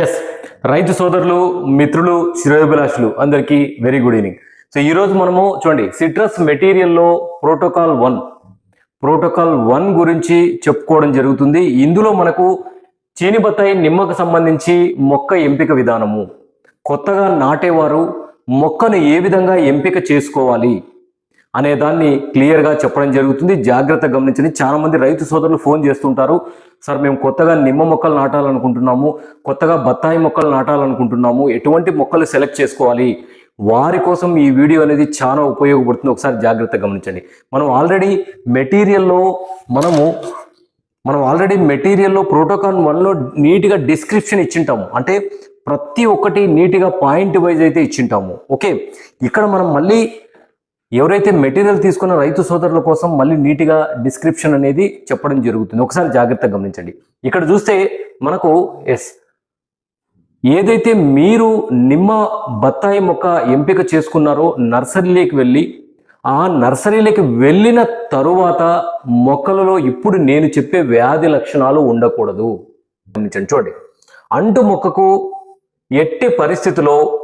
Yes రైతు సోదరులు మిత్రులు శ్రేయోభిలాషులు అందరికీ వెరీ గుడ్ ఈవినింగ్ సో ఈరోజు మనము చూడండి సిట్రస్ మెటీరియల్లో ప్రోటోకాల్ వన్ ప్రోటోకాల్ వన్ గురించి చెప్పుకోవడం జరుగుతుంది. ఇందులో మనకు చేనిబత్తాయి నిమ్మకు సంబంధించి మొక్క ఎంపిక విధానము. కొత్తగా నాటేవారు మొక్కను ఏ విధంగా ఎంపిక చేసుకోవాలి? అనే దాన్ని క్లియర్గా చెప్పడం జరుగుతుంది. జాగ్రత్త గమనించండి. చాలా మంది రైతు సోదరులు ఫోన్ చేస్తుంటారు. సార్ మేము కొత్తగా నిమ్మ మొక్కలు నాటాలనుకుంటున్నాము. కొత్తగా బత్తాయి మొక్కలు నాటాలనుకుంటున్నాము. ఎటువంటి మొక్కలు సెలెక్ట్ చేసుకోవాలి? వారి కోసం ఈ వీడియో అనేది చాలా ఉపయోగపడుతుంది. ఒకసారి జాగ్రత్త గమనించండి. మనం ఆల్రెడీ మెటీరియల్లో మనము మనం ఆల్రెడీ మెటీరియల్లో ప్రోటోకాల్ వన్లో నీట్గా డిస్క్రిప్షన్ ఇచ్చింటాము. అంటే ప్రతి ఒక్కటి నీట్గా పాయింట్ వైజ్ అయితే ఇచ్చింటాము. ఓకే? ఇక్కడ మనం మళ్ళీ ఎవరైతే మెటీరియల్ తీసుకున్న రైతు సోదరుల కోసం మళ్ళీ నీట్గా డిస్క్రిప్షన్ అనేది చెప్పడం జరుగుతుంది. ఒకసారి జాగ్రత్తగా గమనించండి. ఇక్కడ చూస్తే మనకు ఎస్. ఏదైతే మీరు నిమ్మ బత్తాయి మొక్క ఎంపిక చేసుకున్నారో నర్సరీలోకి వెళ్ళి ఆ నర్సరీలోకి వెళ్ళిన తరువాత మొక్కలలో ఇప్పుడు నేను చెప్పే వ్యాధి లక్షణాలు ఉండకూడదు. గమనించండి చూడండి. అంటు మొక్కకు ఎట్టి పరిస్థితిలో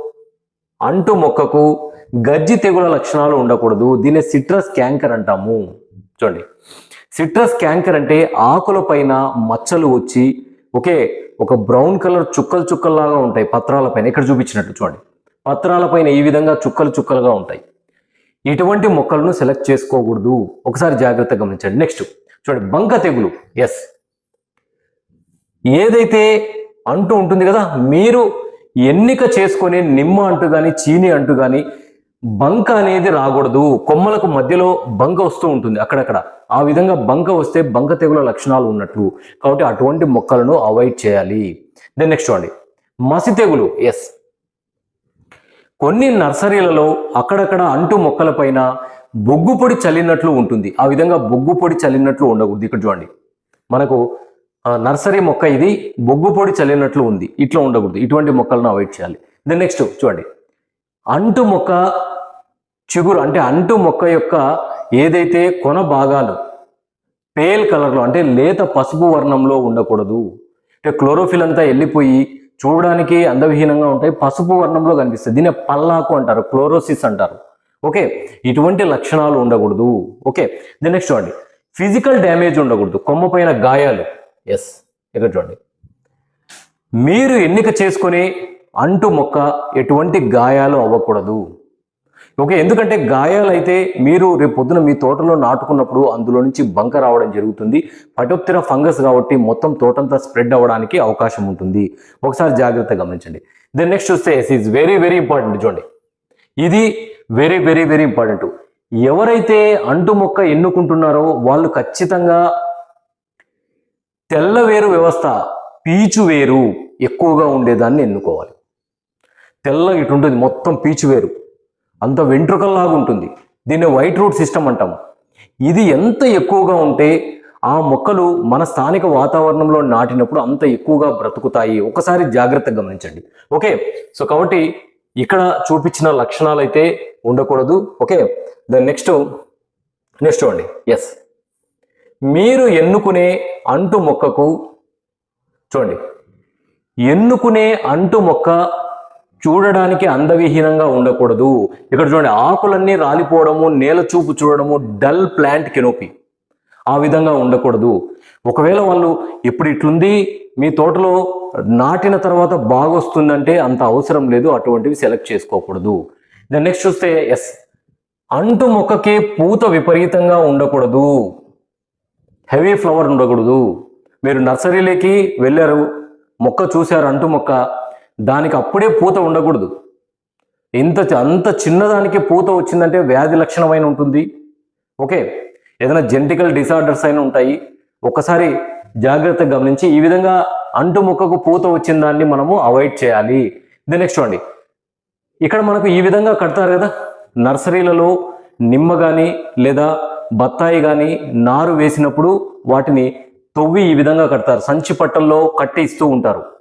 అంటు మొక్కకు గజ్జి తెగుల లక్షణాలు ఉండకూడదు. దీన్ని సిట్రస్ క్యాంకర్ అంటాము. చూడండి. సిట్రస్ క్యాంకర్ అంటే ఆకుల పైన మచ్చలు వచ్చి ఒకే ఒక బ్రౌన్ కలర్ చుక్కలు చుక్కల్లాగా ఉంటాయి పత్రాల పైన. ఇక్కడ చూపించినట్టు చూడండి. పత్రాల పైన ఈ విధంగా చుక్కలు చుక్కలుగా ఉంటాయి. ఇటువంటి మొక్కలను సెలెక్ట్ చేసుకోకూడదు. ఒకసారి జాగ్రత్తగా గమనించండి. నెక్స్ట్ చూడండి. బంక తెగులు. ఎస్ ఏదైతే అంటూ ఉంటుంది కదా మీరు ఎన్నిక చేసుకొని నిమ్మ అంటూ కానీ చీని అంటూ కానీ బంక అనేది రాకూడదు. కొమ్మలకు మధ్యలో బంక వస్తూ ఉంటుంది అక్కడక్కడ. ఆ విధంగా బంక వస్తే బంక తెగుల లక్షణాలు ఉన్నట్లు కాబట్టి అటువంటి మొక్కలను అవాయిడ్ చేయాలి. దెన్ నెక్స్ట్ చూడండి. మసి తెగులు ఎస్ కొన్ని నర్సరీలలో అక్కడక్కడ అంటు మొక్కల పైన బొగ్గు పొడి చల్లినట్లు ఉంటుంది. ఆ విధంగా బొగ్గు పొడి చల్లినట్లు ఉండకూడదు. ఇక్కడ చూడండి. మనకు నర్సరీ మొక్క ఇది బొగ్గు పొడి చల్లినట్లు ఉంది. ఇట్లా ఉండకూడదు. ఇటువంటి మొక్కలను అవాయిడ్ చేయాలి. దెన్ నెక్స్ట్ చూడండి. అంటు మొక్క చిగురు అంటే అంటు మొక్క యొక్క ఏదైతే కొన భాగాలు పేల్ కలర్లో అంటే లేత పసుపు వర్ణంలో ఉండకూడదు. అంటే క్లోరోఫిల్ అంతా వెళ్ళిపోయి చూడడానికి అందవిహీనంగా ఉంటాయి. పసుపు వర్ణంలో కనిపిస్తుంది. దీన్ని పల్లాకు అంటారు క్లోరోసిస్ అంటారు. ఓకే? ఇటువంటి లక్షణాలు ఉండకూడదు. ఓకే? ది నెక్స్ట్ చూడండి. ఫిజికల్ డ్యామేజ్ ఉండకూడదు. కొమ్మ పైన గాయాలు. ఎస్. ఇక్కడ చూడండి. మీరు ఎన్నిక చేసుకొని అంటు మొక్క ఎటువంటి గాయాలు అవ్వకూడదు. ఓకే ఎందుకంటే గాయాలు అయితే మీరు రేపు పొద్దున మీ తోటలో నాటుకున్నప్పుడు అందులో నుంచి బంక రావడం జరుగుతుంది. పటోప్తిర ఫంగస్ కాబట్టి మొత్తం తోటంతా స్ప్రెడ్ అవ్వడానికి అవకాశం ఉంటుంది. ఒకసారి జాగ్రత్తగా గమనించండి. దెన్ నెక్స్ట్ చూస్తే ఈజ్ వెరీ వెరీ ఇంపార్టెంట్ చూడండి. ఇది వెరీ వెరీ వెరీ ఇంపార్టెంట్ ఎవరైతే అంటు మొక్క ఎన్నుకుంటున్నారో వాళ్ళు ఖచ్చితంగా తెల్ల వేరు వ్యవస్థ పీచు వేరు ఎక్కువగా ఉండేదాన్ని ఎన్నుకోవాలి. తెల్లగా ఇటు ఉంటుంది మొత్తం పీచు వేరు. అంత వెంట్రుకల్లాగా ఉంటుంది. దీన్ని వైట్ రూట్ సిస్టమ్ అంటాం ఇది ఎంత ఎక్కువగా ఉంటే ఆ మొక్కలు మన స్థానిక వాతావరణంలో నాటినప్పుడు అంత ఎక్కువగా బ్రతుకుతాయి. ఒకసారి జాగ్రత్తగా గమనించండి. ఓకే సో కాబట్టి ఇక్కడ చూపించిన లక్షణాలు అయితే ఉండకూడదు. ఓకే ద నెక్స్ట్ నెక్స్ట్ చూడండి. ఎస్ మీరు ఎన్నుకునే అంటు మొక్కకు చూడండి. ఎన్నుకునే అంటు మొక్క చూడడానికి అందవిహీనంగా ఉండకూడదు. ఇక్కడ చూడండి ఆకులన్నీ రాలిపోవడము నేల చూపు చూడడము డల్ ప్లాంట్ కెనోపీ. ఆ విధంగా ఉండకూడదు. ఒకవేళ వాళ్ళు ఇప్పుడు ఇట్లుంది మీ తోటలో నాటిన తర్వాత బాగొస్తుందంటే అంత అవసరం లేదు అటువంటివి సెలెక్ట్ చేసుకోకూడదు. దాని నెక్స్ట్ చూస్తే ఎస్ అంటు మొక్కకి పూత విపరీతంగా ఉండకూడదు. హెవీ ఫ్లవర్ ఉండకూడదు. మీరు నర్సరీలోకి వెళ్ళారు మొక్క చూశారు అంటు మొక్క దానికి అప్పుడే పూత ఉండకూడదు. ఇంత అంత చిన్నదానికి పూత వచ్చిందంటే వ్యాధి లక్షణమైన ఉంటుంది. ఓకే ఏదైనా జెనటికల్ డిసార్డర్స్ అయినా ఉంటాయి. ఒకసారి జాగ్రత్తగా గమనించి ఈ విధంగా అంటు మొక్కకు పూత వచ్చిన దాన్ని మనము అవాయిడ్ చేయాలి. ది నెక్స్ట్ చూడండి ఇక్కడ మనకు ఈ విధంగా కడతారు కదా? నర్సరీలలో నిమ్మ కానీ లేదా బత్తాయి కానీ నారు వేసినప్పుడు వాటిని తొవ్వి ఈ విధంగా కడతారు. సంచి పట్టల్లో కట్టి ఇస్తూ ఉంటారు.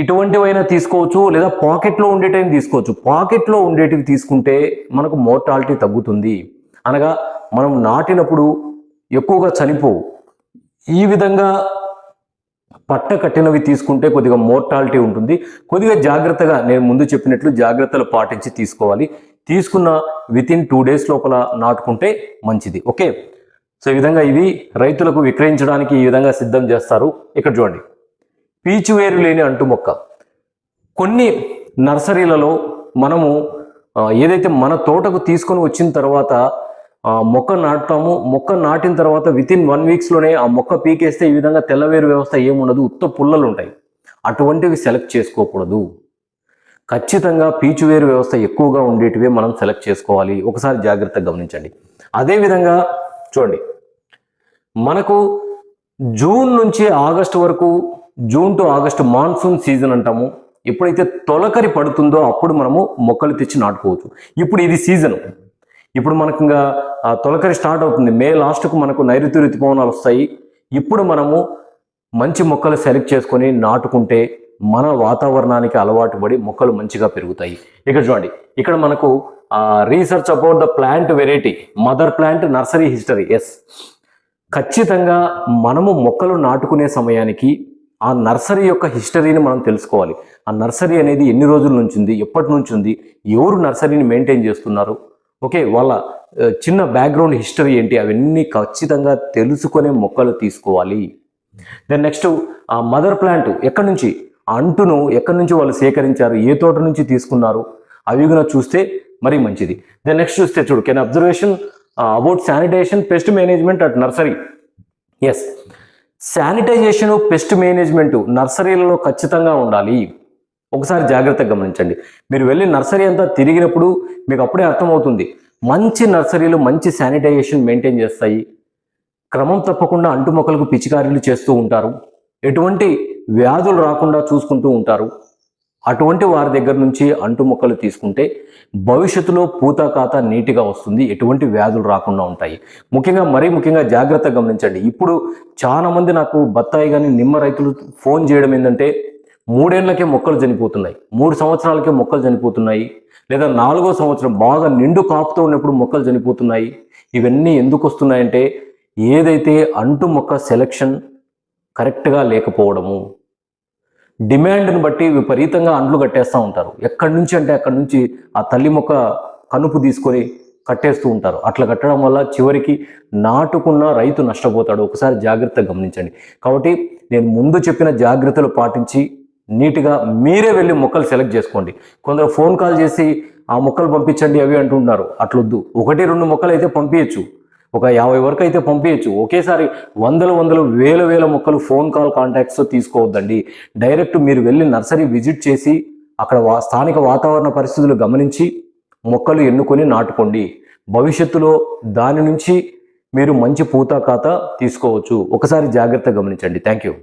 ఇటువంటివైనా తీసుకోవచ్చు లేదా పాకెట్లో ఉండేటివి తీసుకోవచ్చు. పాకెట్లో ఉండేటివి తీసుకుంటే మనకు మోర్టాలిటీ తగ్గుతుంది. అనగా మనం నాటినప్పుడు ఎక్కువగా చనిపోవు. ఈ విధంగా పట్ట కట్టినవి తీసుకుంటే కొద్దిగా మోర్టాలిటీ ఉంటుంది. కొద్దిగా జాగ్రత్తగా నేను ముందు చెప్పినట్లు జాగ్రత్తలు పాటించి తీసుకోవాలి. తీసుకున్న విత్ ఇన్ టూ డేస్ లోపల నాటుకుంటే మంచిది. ఓకే? సో ఈ విధంగా ఇది రైతులకు విక్రయించడానికి ఈ విధంగా సిద్ధం చేస్తారు. ఇక్కడ చూడండి. పీచు వేరు లేని అంటు మొక్క కొన్ని నర్సరీలలో మనము ఏదైతే మన తోటకు తీసుకొని వచ్చిన తర్వాత మొక్క నాటుతాము మొక్క నాటిన తర్వాత విత్ ఇన్ వన్ వీక్స్లోనే ఆ మొక్క పీకేస్తే ఈ విధంగా తెల్లవేరు వ్యవస్థ ఏముండదు ఉత్త పుల్లలు ఉంటాయి అటువంటివి సెలెక్ట్ చేసుకోకూడదు. ఖచ్చితంగా పీచువేరు వ్యవస్థ ఎక్కువగా ఉండేటివే మనం సెలెక్ట్ చేసుకోవాలి. ఒకసారి జాగ్రత్తగా గమనించండి. అదేవిధంగా చూడండి మనకు జూన్ నుంచి ఆగస్టు వరకు June to August monsoon season అంటాము. ఎప్పుడైతే తొలకరి పడుతుందో అప్పుడు మనము మొక్కలు తెచ్చి నాటుకోవచ్చు. ఇప్పుడు ఇది సీజన్. ఇప్పుడు మనకు ఇంకా ఆ తొలకరి స్టార్ట్ అవుతుంది. మే లాస్ట్కు మనకు నైరుతి ఋతుపవనాలు వస్తాయి. ఇప్పుడు మనము మంచి మొక్కలు సెలెక్ట్ చేసుకొని నాటుకుంటే మన వాతావరణానికి అలవాటు పడి మొక్కలు మంచిగా పెరుగుతాయి. ఇక్కడ చూడండి ఇక్కడ మనకు research about the plant variety mother plant nursery history yes ఖచ్చితంగా మనము మొక్కలు నాటుకునే సమయానికి ఆ నర్సరీ యొక్క హిస్టరీని మనం తెలుసుకోవాలి. ఆ నర్సరీ అనేది ఎన్ని రోజుల నుంచి ఉంది ఎప్పటి నుంచి ఉంది ఎవరు నర్సరీని మెయింటైన్ చేస్తున్నారు? ఓకే వాళ్ళ చిన్న బ్యాక్గ్రౌండ్ హిస్టరీ ఏంటి? అవన్నీ ఖచ్చితంగా తెలుసుకునే మొక్కలు తీసుకోవాలి. దెన్ నెక్స్ట్ ఆ మదర్ ప్లాంట్ ఎక్కడి నుంచి? ఆ అంటును ఎక్కడి నుంచి వాళ్ళు సేకరించారు? ఏ తోట నుంచి తీసుకున్నారు? అవి కూడా చూస్తే మరీ మంచిది. దెన్ నెక్స్ట్ చూస్తే చూడు can observation about sanitation pest management at nursery? Yes sanitization pest management నర్సరీలలో ఖచ్చితంగా ఉండాలి. ఒకసారి జాగ్రత్తగా గమనించండి. మీరు వెళ్ళి నర్సరీ అంతా తిరిగినప్పుడు మీకు అప్పుడే అర్థమవుతుంది. మంచి నర్సరీలు మంచి శానిటైజేషన్ మెయింటైన్ చేస్తాయి. క్రమం తప్పకుండా అంటు మొక్కలకు పిచికారీలు చేస్తూ ఉంటారు. ఎటువంటి వ్యాధులు రాకుండా చూసుకుంటూ ఉంటారు. అటువంటి వారి దగ్గర నుంచి అంటు మొక్కలు తీసుకుంటే భవిష్యత్తులో పూత కాత నీటిగా వస్తుంది ఎటువంటి వ్యాధులు రాకుండా ఉంటాయి. ముఖ్యంగా మరీ ముఖ్యంగా జాగ్రత్త గమనించండి. ఇప్పుడు చాలా మంది నాకు బత్తాయి కానీ నిమ్మ రైతులు ఫోన్ చేయడం ఏంటంటే మూడేళ్ళకే మొక్కలు చనిపోతున్నాయి మూడు సంవత్సరాలకే మొక్కలు చనిపోతున్నాయి లేదా నాలుగో సంవత్సరం బాగా నిండు కాపుతో ఉన్నప్పుడు మొక్కలు చనిపోతున్నాయి. ఇవన్నీ ఎందుకు వస్తున్నాయంటే ఏదైతే అంటు మొక్క సెలెక్షన్ కరెక్ట్గా లేకపోవడము డిమాండ్ని బట్టి విపరీతంగా అండ్లు కట్టేస్తూ ఉంటారు. ఎక్కడి నుంచి అంటే అక్కడి నుంచి ఆ తల్లి మొక్క కనుపు తీసుకొని కట్టేస్తూ ఉంటారు. అట్లా కట్టడం వల్ల చివరికి నాటుకున్న రైతు నష్టపోతాడు. ఒకసారి జాగ్రత్తగా గమనించండి. కాబట్టి నేను ముందు చెప్పిన జాగ్రత్తలు పాటించి నీట్గా మీరే వెళ్ళి మొక్కలు సెలెక్ట్ చేసుకోండి. కొందరు ఫోన్ కాల్ చేసి ఆ మొక్కలు పంపించండి అవి అంటున్నారు అట్లొద్దు. ఒకటి రెండు మొక్కలు అయితే పంపించచ్చు. ఒక యాభై వరకు అయితే పంపించచ్చు ఒకేసారి వందల వందలు వేల వేల మొక్కలు ఫోన్ కాల్ కాంటాక్ట్స్తో తీసుకోవద్దండి. డైరెక్ట్ మీరు వెళ్ళి నర్సరీ విజిట్ చేసి అక్కడ వా స్థానిక వాతావరణ పరిస్థితులు గమనించి మొక్కలు ఎన్నుకొని నాటుకోండి. భవిష్యత్తులో దాని నుంచి మీరు మంచి పూత ఖాతా తీసుకోవచ్చు. ఒకసారి జాగ్రత్త గమనించండి. Thank you